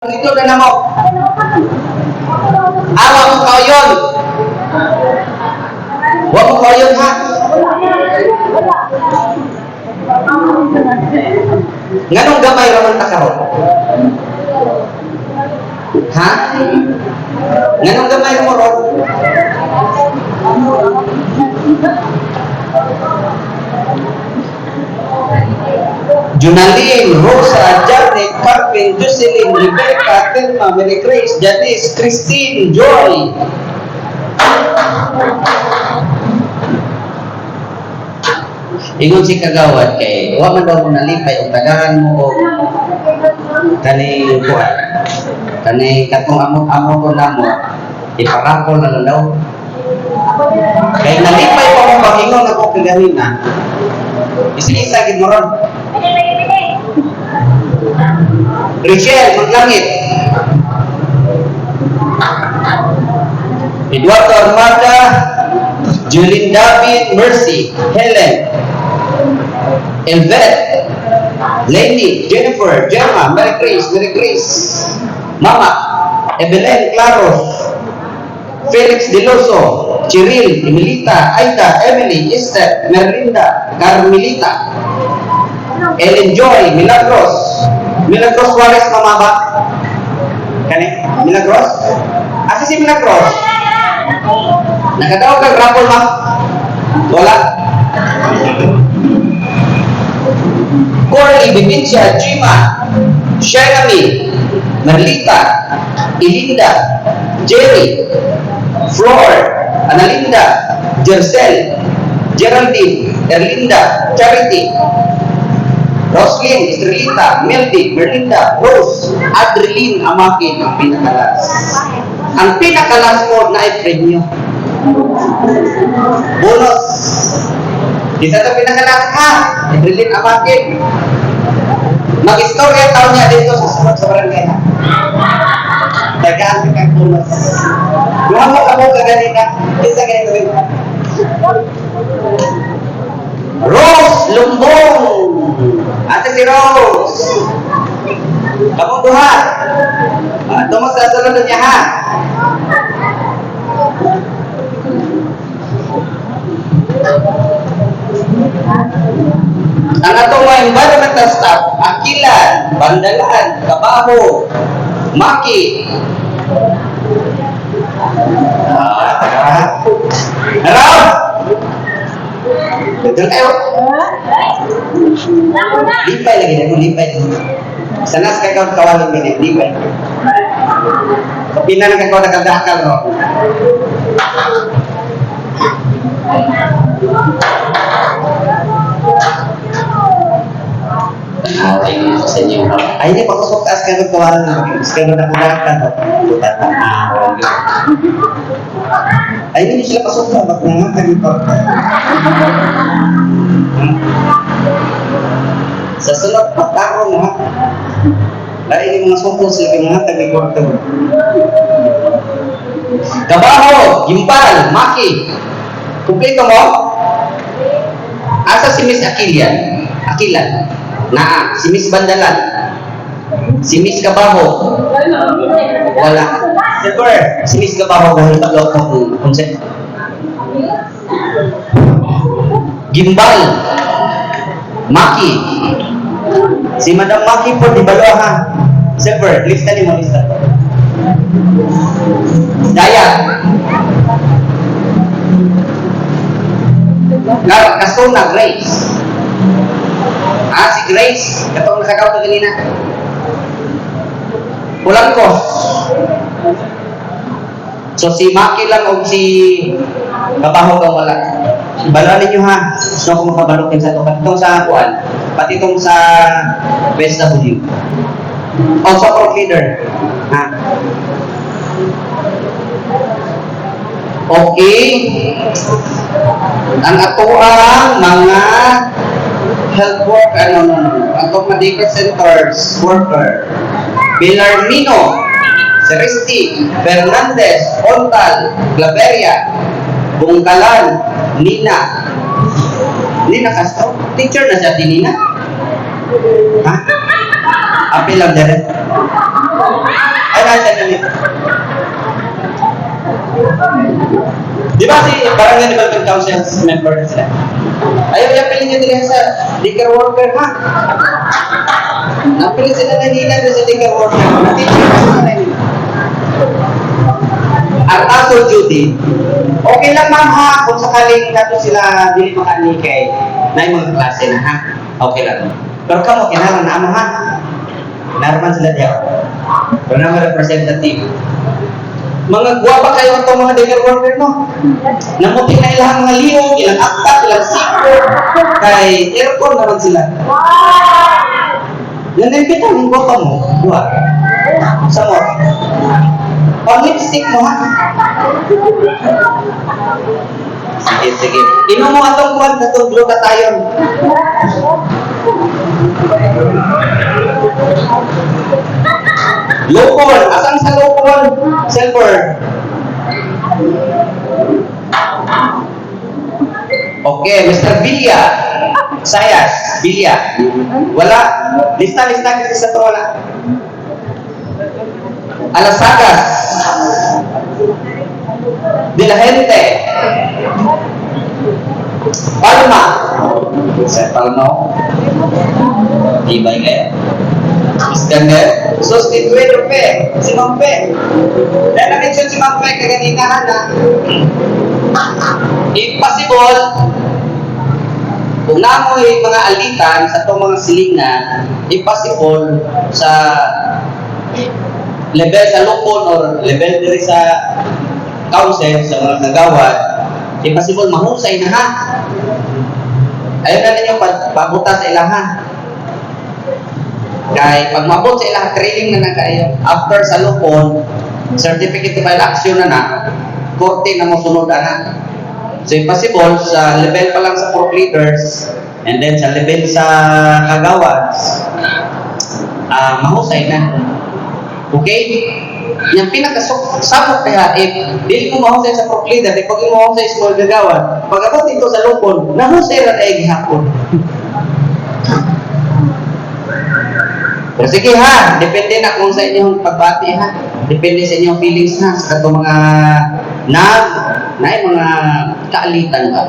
Dito na namo. Awa mo ka yun. Huwag mo ka yun ha. Nganong gamay raman ta karon? Ha? Nganong gamay mo ron? Junalyn, Rosa, Janet, Carmen, Jocelyn, Rebecca, Telma, Mary Grace, Janice, Christine, Joy. Ingon si kagawad kay wa man daw mo nalipay og tagahan mo og kani kuan. Kani katong amot-amot ko namo iparapol na lang daw. Kay nalipay pa mo pangingon ako kagahin na. Isa-isa gid mo ron. Rachel, maglangit. Eduardo Armada, Julie David, Mercy, Helen, Elvet, Lenny, Jennifer, Gemma, Mary Grace, Mary Grace, Mama, Evelyn, Claros, Felix Deloso, Chiril, Emilita, Aida, Emily, Esther, Merlinda, Carmelita, Ellen Joy, Milagros, Milagros Juarez, mama ba? Kani? Milagros? Asa si Milagros? Nakadaw kag rapol ma? Wala? Cory, Bibincia, Jima, Sherami, Merlita, Ilinda, Jerry, Flor, Analinda, Jercel, Geraldine, Erlinda, Charity, Roslyn, Estrelita, Meldy, Merlinda, Rose, Adreline, Amakin, ang pinakalas. Ang pinakalas mo na ay premyo. Bonus. Isa ito pinakalas ha. Adreline, Amakin. Mag-istorya tao niya dito sa sunod sa barangay ha. Dagaan ka kang bonus. Yung mo ka mo kaganina, isa ganito. Rose Lumbong. Ate si Rose. Kamu duha. Ah, mo sa sunod niya ha. Ang atong mga environmental staff, Akilan, Bandalan, Kabaho, Maki. Ah, Harap! Betul kayo? Lipay lagi na lipay. Sana sa kagaw kawalan minit, lipay. Kapina na kagaw nakagakal no. Ay, sa inyo. Ay, di pakusok as kagaw kawalan no. Mas kagaw nakagakal no. Ah, okay. Ay, hindi sila pasok na. Ba't naman kagaw Sa sunod, pagkakaroon mo ha. Dahil yung mga sukos, lagi mga tabi-kwarto. Kabaho, Gimpal, Maki. Kumpleto mo? Asa si Miss Akilian? Akilan. Naa, si Miss Bandalan. Si Miss Kabaho. Wala. Siyempre, si Miss Kabaho dahil pag-out ng konsep. Gimbal. Maki. Si Madam Maki po, di balo ha. Siyempre, lista ni mo, lista. Daya. Lar, Kasuna, Grace. Ah, si Grace. Katong nakagaw ka ganina. Pulang ko. So si Maki lang o si Kabaho kang wala. Bala ninyo ha. So kung makabalokin sa ito. Pati itong sa Kuan. Pati itong sa West W. O sa pro leader. Ha. Okay. Ang ato ang mga health work, ano, no, no. Atong medical centers, worker. Bilarmino, Seristi, Fernandez, Ontal, Claveria, Bungkalan, Nina. Nina Castro? Teacher na siya, di Nina? Ha? Apil lang dyan. siya nalito. Di ba si Barangay Development Council member na sila? Ayaw niya pili niya nila sa liquor worker ha. Napili sila na doon sa liquor worker. Nateacher na sila na Ang aso duty, okay lang ma'am ha, kung sakaling nato sila dili makanikay na yung mga klase na ha, okay lang. Pero kamo, kailangan na ano ha, naraman sila diya. Pero naman representative. Mga guwapa kayo itong mga delivery worker no. Namuti na ilang mga liyong, ilang akta, ilang siko, kay aircon naman sila. Nanimpitan yung guwapa mo, duwa. Sa mo. Pang lipstick mo ha. Sige, sige. Inom mo atong kuwan na itong glutathione. Lupon! Asan sa lupon? Silver. Okay, Mr. Villa. Sayas, Villa. Wala. Lista, lista kasi sa wala. Alasagas. De la Gente. Palma. Sa Palma. Ibay kayo. Iskander. Sustituido pe. Si Mang Pe. Dahil na-mention si Mang Pe kaganinahan na impossible kung namoy mga alitan sa itong mga silingan, impossible sa level sa lupon or level diri sa council sa mga nagawad, impossible mahusay na ha. Ayaw na ninyo pabuta sa ilaha. Kay pag mabot sa ilaha, training na na kayo. After sa lupon, certificate file action na na, korte na mo sunod na. So impossible sa level pa lang sa pork leaders and then sa level sa kagawads, ah mahusay na. Okay? Yung pinakasabot kaya, eh, dili mo mahusay sa leader, eh, pag mahusay sa mga gagawad, pag abot dito sa lupon, nahusay na tayo gihapon. Pero sige ha, depende na kung sa inyong pagbati ha. Depende sa inyong feelings ha. Sa itong mga na yung mga kaalitan ba.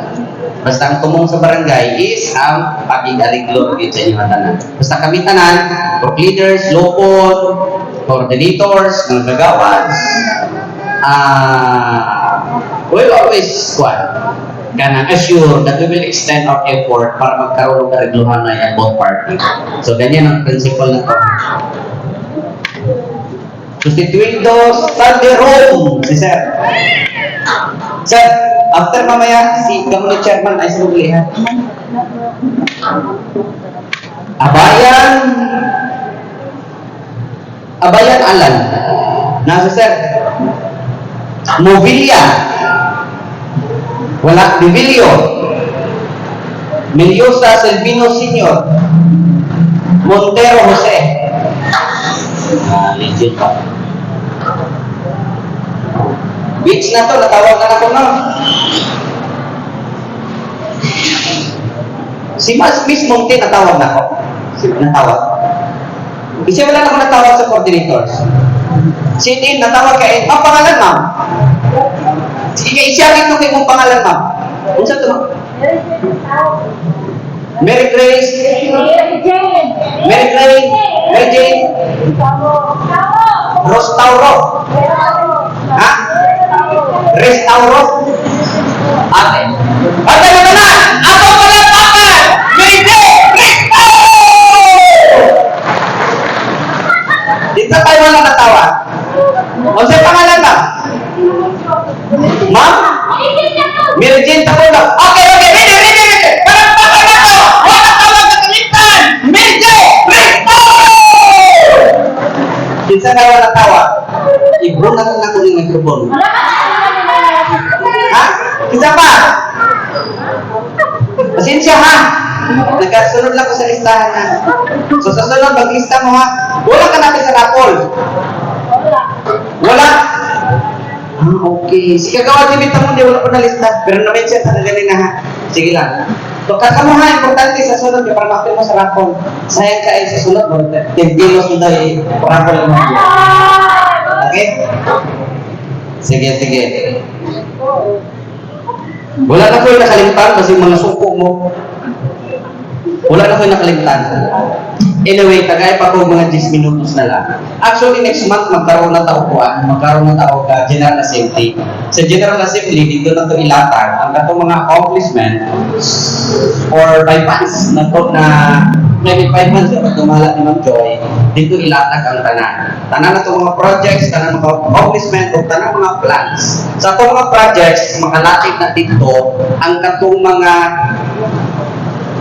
Basta ang tumong sa barangay is ang pakigaliglo sa inyong tanan. Basta kami tanan, group leaders, lopon, coordinators, mga gagawads, ah, will always squad kana assure that we will extend our effort para magkaroon ng karigluhan na yan both party. So, ganyan ang principle na to. Sustituindo Salderon, si Sir. Sir, after mamaya, si Kamuno Chairman ay sumulihan. Abayan, Abayan Alan. Nasa Sir. Mobilia. Wala, Bibilio. Miliosa Selvino Senior. Montero Jose. Ah, legit pa. Beach na to, natawag na ako na. Si Mas Miss Monte natawag na ako. Si natawag. Kasi wala na ako natawag sa coordinators. Si Tin natawag kay, ang pangalan ma'am. Sige, isyakin ko kayo mong pangalan ma'am. Kung sa ito Mary Grace, Mary Grace, Mary Jane, Rostauro, ha? Restauro, ate. Ate mo na! Ako pala! Mary Jane, Restauro! Dito tayo walang natawa. O sa pangalan ba? Ma'am? Mary Jane Tapulo. Okay, okay, ready, ready, ready. Parang pakay na to. Wala tawag sa kalitan. Mary Jane, Restauro! Kinsa na wala tawa? Ibro na lang ako ng mikrofon. Kinsa pa? Pasensya ha. Nagkasunod lang ko sa listahan na. So sa sunod, maglista mo ha. Wala ka natin sa rapol. Wala. Ah, okay. Si kagawa si Bita mo, di wala ko na lista. Pero na-mention sa galing na ha. Sige lang. So, kakamo ha, importante sa sunod, para makapil mo sa rapol. Sayang ka ay sa sunod, mo. 10 kilos mo daw eh, rapol mo. Sige, sige. Wala na ko yung nakalimtan kasi mga suko mo. Wala na ko yung nakalimtan. Anyway, tagay pa ko mga 10 minutos na lang. Actually, next month, magkaroon na tao ko, ah, magkaroon na tao ka General Assembly. Sa General Assembly, dito na to ilatag ang katong mga accomplishment or by months na na maybe 5 months na tumala ni Ma'am Joy, dito ilatag ang tanan. Tanan na mga projects, tanan mga accomplishment, o tanan mga plans. Sa to mga projects, makalapit na dito ang katong mga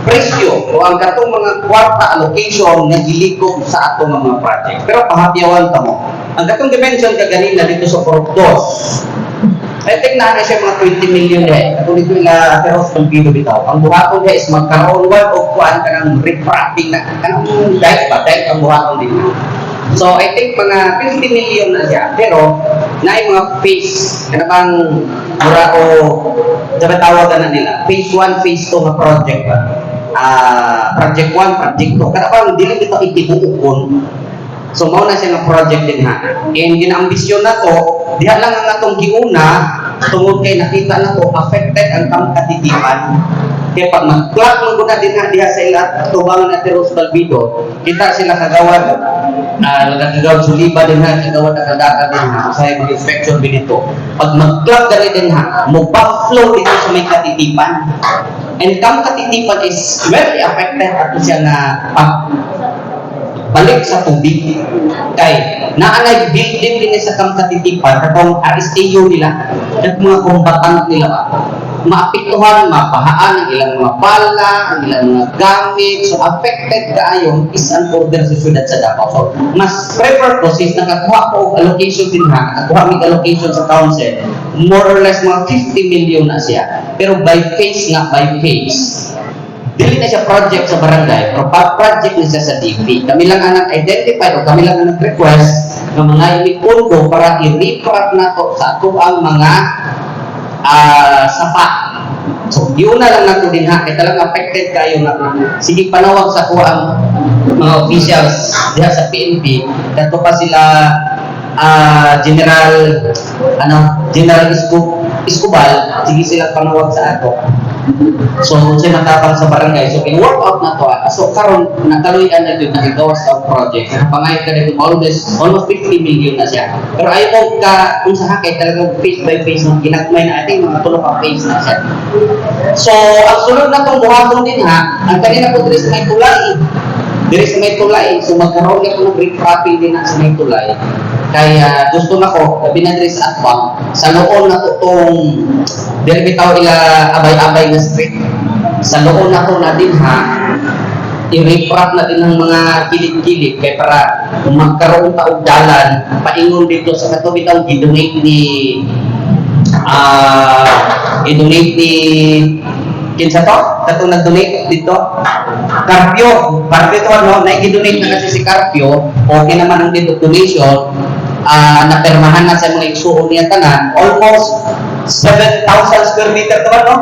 presyo o ang katong mga kwarta allocation nga gilikop sa ato nga mga project. Pero pahapyawan ta mo. Ang katong dimension ka ganina dito sa Corpus. I think na na siya mga 20 million eh. Dito ila pero sa pampido bitaw. Ang buhaton niya is magkaroon one o kuan ka ng refracting na kanang dahil ba dahil ang buhaton din. So I think mga 50 million na siya. Pero na mga phase kana bang mura o sabi tawagan na nila phase 1 phase 2 nga project ba ah project 1 project 2 kada bang dili bitaw itibuukon so mao na siya nga project din ha? And ginaambisyon na to diha lang ang atong giuna tungod kay nakita na to affected ang kamkatitipan kaya pag mag-clock ko na din ha diha sa ila tubangan at Rose Balbido kita sila kagawad ah nagkagawad suliba din ha kagawad na kadaka din ha sa mga inspection din ito. Pag mag-clock dali din ha mo backflow dito sa may katitipan. And kam katitipan is very affected ato siya na pag balik sa tubig. Kay, naanay building din sa kam katitipan, katong RSTU nila, at mga kumbatant nila maapektuhan, mapahaan ang ilang mga pala, ang ilang mga gamit, so affected kaayo is an order sa syudad sa Davao. So, mas prefer ko since nakakuha ko allocation din ha, nakakuha mig allocation sa council, more or less mga 50 million na siya. Pero by phase nga, by phase, Dili na siya project sa barangay, pero project na siya sa DP. Kami lang ang nag-identify o kami lang ang nag-request ng mga inipundo para i-reprat na to sa ato ang mga ah sapa. So, yun na lang nato din ha, kaya talagang affected kayo na sige panawag sa ko ang mga officials diha sa PNP, dato pa sila ah General ano General Isco Escobar, sige sila panawag sa ato. So, siya natapang sa barangay. So, in-work out na to. ah. So, karon nakaluyan na yun, nakigawas sa project. Pangayot ka dito, almost, almost 50 million na siya. Pero ayaw ka, kung sa hakay, talagang face by face ng ginagmay na ating mga tulong ang face na siya. So, ang sunod na itong buhaton din ha, ang kanina po dito may tulay. Diri sa may tulay. So, magkaroon ako ng brief copy din sa may tulay. Kaya gusto na ko, gabi na sa atbang, sa noon na to tong diri bitaw ila abay-abay na street. Sa noon na to na din ha, i-refrap na din ng mga kilid-kilid kay para magkaroon ta og dalan paingon dito sa katubig ang gidonate ni ah i-donate ni kinsa to? Katong nag-donate dito? Carpio. Carpio to ano, na-donate na kasi si Carpio. Okay naman ang dito donation. Ah, napirmahan na sa mga igsuon niya tanan. Almost 7,000 square meter to ano?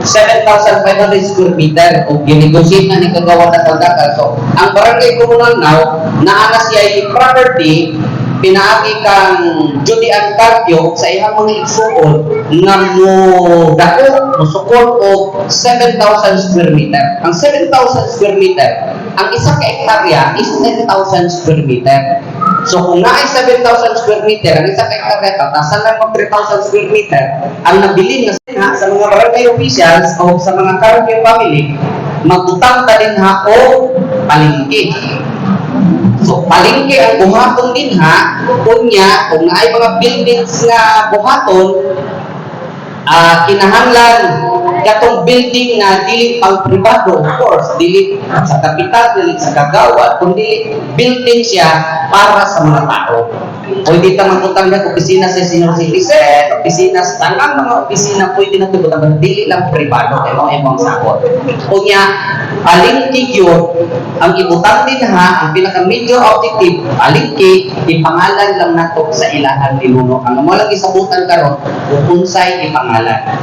7,500 square meter o ginegotiate na ni kagawa na sa Dakar. So, ang barangay komunal now, naana siya yung property pinaagi kang Judy and Carpio sa ihang mga igsuon nga mo dako mo sukol og 7,000 square meter. Ang 7,000 square meter, ang isa ka hektarya is 10,000 square meter. So kung naay 7,000 square meter, ang isa ka hektarya, tatasan lang mo 3,000 square meter, ang nabilin na sina sa mga barangay officials o sa mga Carpio family, magutang ta din ha o palingki. So, palengke ang buhaton din ha, kunya, kung naay mga buildings nga buhaton, ah kinahanglan katong building na dili pang pribado, of course, dili sa kapital, dili sa kagawad, kundi building siya para sa mga tao. Pwede ka magutang ng opisina sa senior citizen, opisina sa tanang mga opisina, pwede na ito butang dili lang pribado, kaya mga ibang sakot. Kunya, palingki yun, ang ibutang din ha, ang pinaka major objective, palingki, ipangalan lang nato sa ilahan ninuno. Ang mo lang isabutan karon, unsay ipangalan.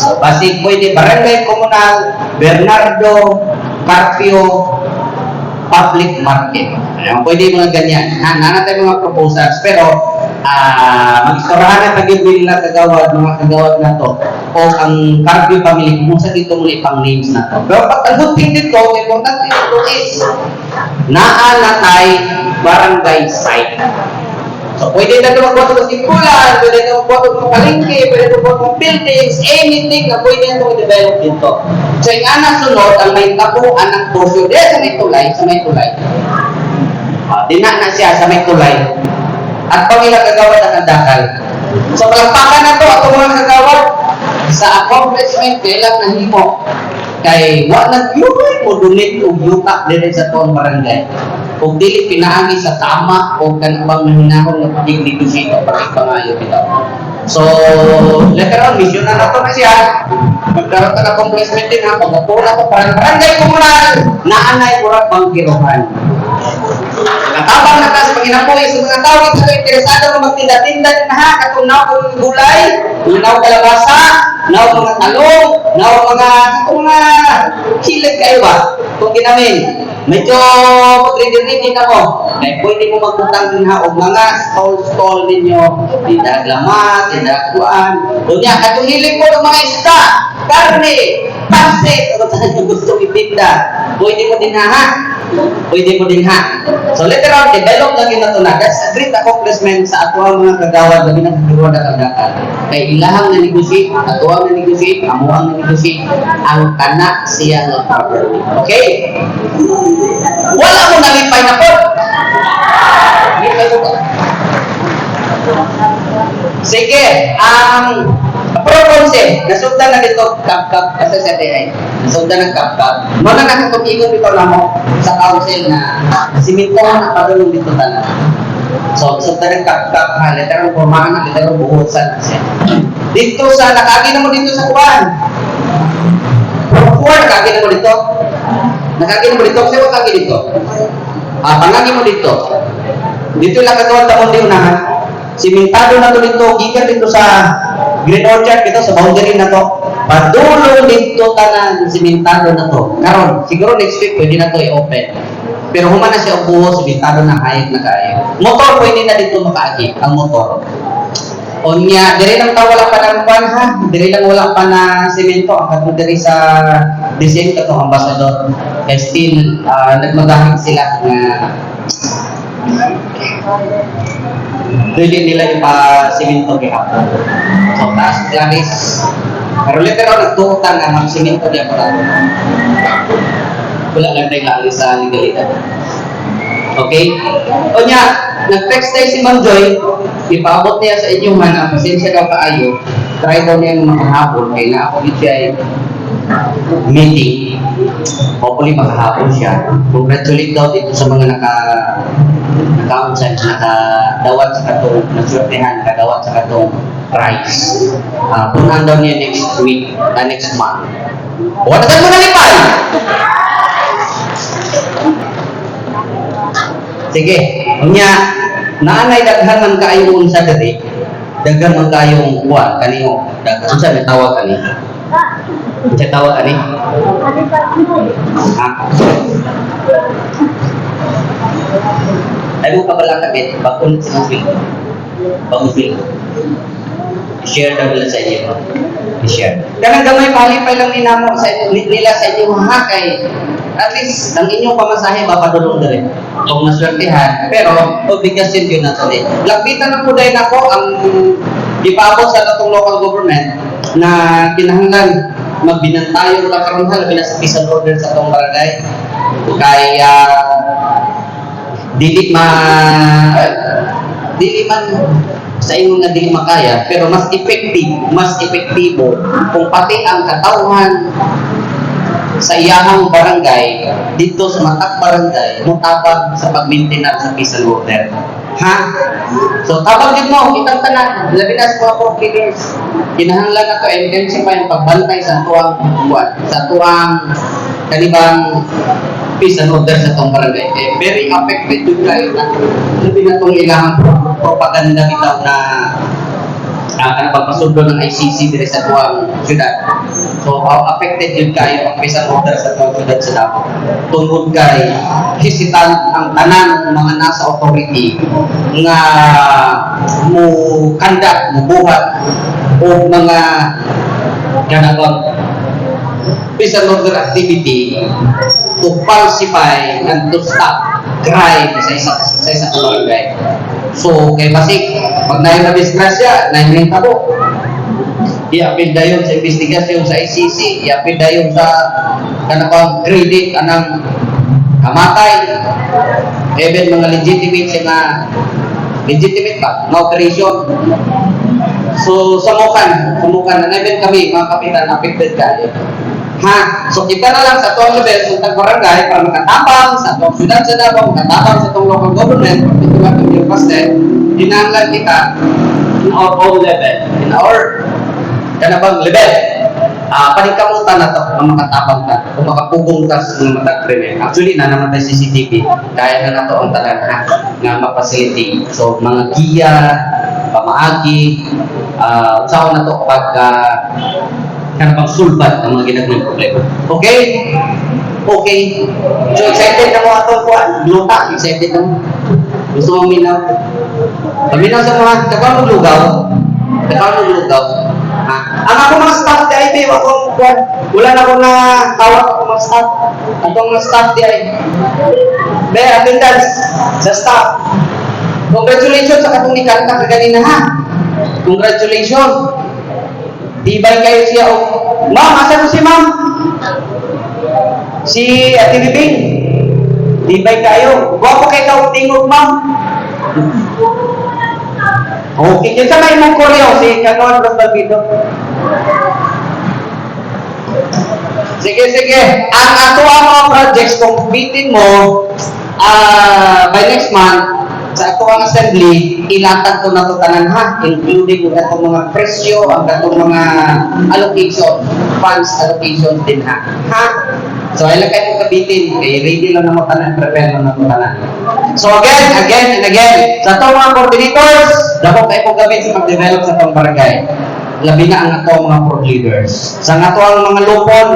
So, basi pwede barangay komunal, Bernardo, Carpio, public market. Ayan, pwede mga ganyan. Ha, nana tayo mga proposals. Pero, ah mag-istorahan na tagib nila kagawad, mga kagawad na to. O ang Carpio family, kung sa dito muna ipang names na to. Pero pag ang good thing dito, important dito is, naanatay barangay site. So, pwede na ito magbuhat ng simpulan, pwede na magbuhat ng palengke, pwede na magbuhat ng buildings, anything na pwede na itong i-develop dito. So, yung anak sunod, ang may tabuan ng posyo, dahil sa may tulay, sa may tulay. Uh, dina na siya sa may tulay. At pamila kagawad ang adakal. So, palakpakan na to, ato mga kagawad, sa accomplishment, kailan na himo. Kay, wa na yun mo dunit o yuta din sa tuwang barangay kung dili pinaagi sa tama o kanabang nahinahon ng pagigligusito pag pangayo bitaw. So, later on, mission na nato na siya. Magkaroon ka na accomplishment din ha. Pagkapula ko, parang barangay komunal, naanay kurang bangkirohan. Natabang na kasi pag inapoy sa mga tao, ito na interesado na magtinda-tinda din ha. Katong naw kong gulay, naw kalabasa, naw mga talong, naw mga, katong mga hilig kayo ba? Kung ginamin. Medyo mag-ready-ready na pwede mo magputang din ha o mga stall-stall ninyo. Tindag lamat, tindag kuan. Kunya, katong hilig mo ng mga isda, karne, pansit, o saan gusto itinda. Pwede mo din ha ha. Pwede mo din ha. So later on, develop lagi na ito na. That's a great accomplishment sa ato ang mga kagawad na binagkagawa na kagakan. Kay ilahang na negotiate, ato ang na negotiate, amo ang na negotiate, ang kana siya ng property. Okay? Wala mo nalipay na po. Sige, ang pro concept, nasugdan na dito kap-kap kasi sa TI. Nasugdan ng kap-kap. Mga nakatukingon dito na mo sa council na simento na padulong dito tanan. So, sugdan ng kap-kap ha, letter ng formahan na letter ng buhusan kasi. Dito sa, nakagi na mo dito sa kuwan. Kuwan, nakagi na mo dito. Nakagi na mo dito, kasi wag kagi dito. Ah, pangagi mo dito. Dito lang kagawa taon din unahan. Simentado na to dito, gikan dito sa Green Orchard dito sa boundary na to. Padulong dito tanan simentado na to. Karon, siguro next week pwede na to i-open. Pero human na siya upo, simentado na hayag na kayo. Motor pwede na dito makaagi, ang motor. Onya, dire lang ta wala pa ng kwan ha. Dire lang wala pa na semento ang katong diri sa design katong ambassador. Kaya still uh, nagmagahig sila nga pwede nila ipa-simento gihapon. So, taas planis. Pero literal, nagtuutan di ako lang. Wala lang tayo lagi sa legalidad. Okay? O niya, nag-text tayo si Ma'am Joy, ipaabot niya sa inyong man, pasensya daw kaayo, try daw niya makahapon, kaya na ako siya ay meeting. Hopefully makahapon siya. Congratulate daw dito sa mga naka naka-unsan, nakadawat sa katong nagsurtehan, nakadawat sa katong price. Uh, punan daw niya next week, uh, next month. Wala ka mga lipay! Sige, unya, naanay daghan man kaayo unsa diri. Daghan man kaayong kuha kaniyo. Daghan unsa may tawag kani? Unsa tawag kani? Ha? Pa pala kami, bakun sa movie. Pag-movie. I-share na nila sa inyo. I-share. Kanang gamay palipay lang ninamo sa ni- nila sa inyo ha kay at least ang inyong pamasahe mapadulong na rin. Kung naswertehan, pero obligasyon yun na tuloy. Lapitan na po dahil ako ang ipabot sa natong local government na kinahanglan magbinantayo na karon hal binas peace and order sa atong barangay. Kaya dili ma dili man sa inyo na dili makaya pero mas effective mas epektibo kung pati ang katawhan sa iyahang barangay dito sa matak barangay mutabag sa pag-maintenance sa and order ha? So tabag din mo kitang tanan. Labi na sa mga providers kinahanglan na to intensify ang pagbantay sa tuwang buwan sa tuwang kanibang peace and order sa tong barangay. Eh, very affected yung kayo na labi na tong ilang propaganda bitaw na uh, ano pagpasundo ng ICC dire sa tuwang syudad. So, uh, affected yun kayo ang bisan order sa confidence sa Davao. Tungod kay hesitant ang tanan mga nasa authority nga mo kanda, mo buhat o mga ganabang bisan order activity to falsify and to stop crime sa isa sa isang barangay. So, kay Basik, pag nahin na disgrasya, nahin na tabo. Iapid na yun sa investigasyon sa ICC, iapid na yun sa kanapang credit anang kamatay. Even mga legitimate siya nga legitimate ba? Na operation. So, samukan, samukan na even kami, mga kapitan, affected ka. Ha? So, kita na lang sa tuwang level, sa tag barangay, para makatabang sa tuwang syudad sa Davao, makatabang sa tuwang local government, ito nga itong yung paste, dinanglan kita in our own level, in our kanabang level. Ah, panikamutan na to, na makatabang ka, kung makapugong ka sa mga matag krimen. Actually, na naman tayo CCTV, kaya na na to ang talan ha, nga mapacility. So, mga giya, pamaagi, ah, uh, na to pag ah, kan pang sulbat ng mga ginagawang problema. Okay? Okay. So excited na mo ato ko, luta, excited na mo. Gusto mo minaw? Paminaw sa mga, kapag mo lugaw, kapag mo lugaw, ha? Ang ako mga staff di ay, babe, ako, kuwan, wala na ako na tawag ako mga staff. Atong mga staff di ay. Be, attendance sa staff. Congratulations sa katong ni Kanta kaganina ha. Congratulations. Tibay kayo siya o, Ma'am, asa mo si Ma'am? Si Ate Bibing. Tibay kayo. Gwapo kay ka tingog, Ma'am. Okay, kinsa may mong koreo si Kanon Rosbalbito. Sige, sige. Ang ato ang mga projects, kung bitin mo, ah by next month, sa ato ang assembly, ilatag ko na to tanan ha, including ang atong mga presyo, ang atong mga allocation, funds allocation din ha. Ha? So, ay lang kayo kabitin, kay ready lang na mo tanan, prepare lang na mo tanan. So again, again, and again, sa atong mga coordinators, dapat kayo po gamit sa pag-develop sa atong barangay. Labi na ang atong mga board leaders. Sa ato ang mga lupon,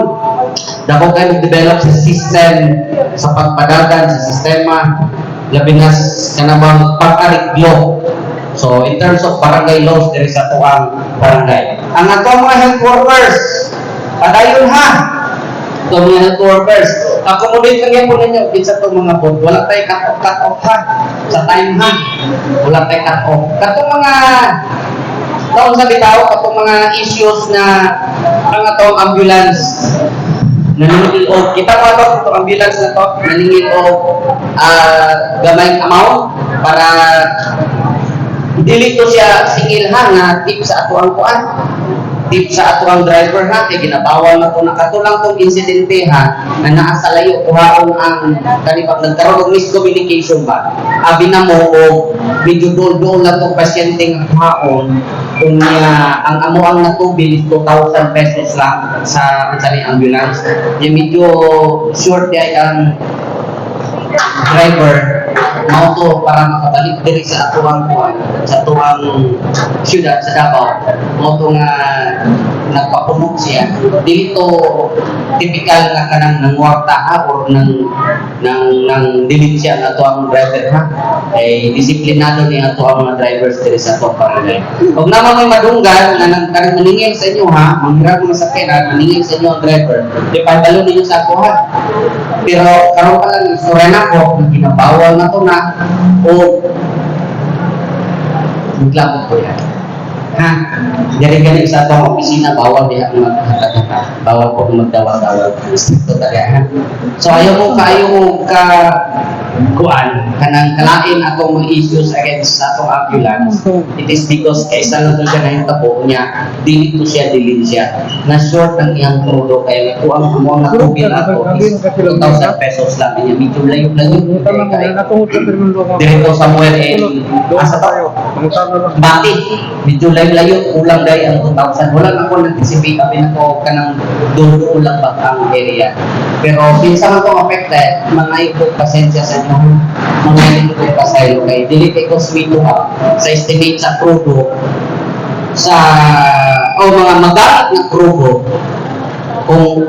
dapat kayo mag-develop sa system, sa pagpadagan, sa sistema, labi na kanabang pag-ariglo. So, in terms of barangay laws, there is ato ang barangay. Ang ato mga health workers, padayon ha. Ito mga health workers, accommodate lang yan po ninyo sa itong mga board. Wala tayo cut-off, cut-off ha. Sa time ha. Wala tayo cut-off. Katong mga taong sa bitaw, katong mga issues na ang atong ambulance naningil o kita mo ito itong ambulance na to naningil o ah, gamay amount para dili to siya singilhan na tip sa ato ang kuan. Tip sa ato ang driver ha kay ginabawal na to. Nakatulang tong insidente ha na naa sa layo kuhaon ang kanipag nagkaroon og miscommunication ba. Abi na mo o medyo doon na tong pasyente nga kuhaon kung niya ang amo ang natubil is 2,000 pesos lang sa sa ambulance. Yung medyo short ay ang driver mao to para makabalik diri sa atuang sa atuang syudad sa Davao. Mao to nga nagpapunog siya. Dili to typical nga kanang nangwarta or nang nang nang dilit siya ang atuang driver ha. Ay disiplinado ni ato ang mga drivers diri sa atuang barangay ug naman may madunggan na nang kanang maningil sa inyo ha manghirap mo sa sakyanan maningil sa inyo ang driver. Di pa dalo ninyo sa ako pero karon pa lang istorya na ko na ginabawal na to na o Maglabot ko yan. Ha? Gani-gani sa atong opisina, bawal diha ang magkakata. Bawal po magdawa-dawa. Stricto talaga, ha? So, ayaw mo ka, ayaw mo ka, kuan, kanang kalain atong mga issues against sa atong ambulance. It is because kaysa lang to siya na yung tabo niya, dili to siya, dili siya. Na short ang iyang krudo, kaya kung ang mo na tubil ato is 2,000 pesos lang niya. Medyo layo-layo. Dito Samuel and asa to? Bati. Medyo layo-layo, kulang dahil ang 2,000. Wala na ako nag-anticipate, abi na ko ka ng doon lang ba ang area. Pero minsan ako affected, mga ito pasensya sa inyo, mga ito pasaylo kay dili kay ko smito ha, sa estimate sa krudo, sa o mga magamit na krudo, kung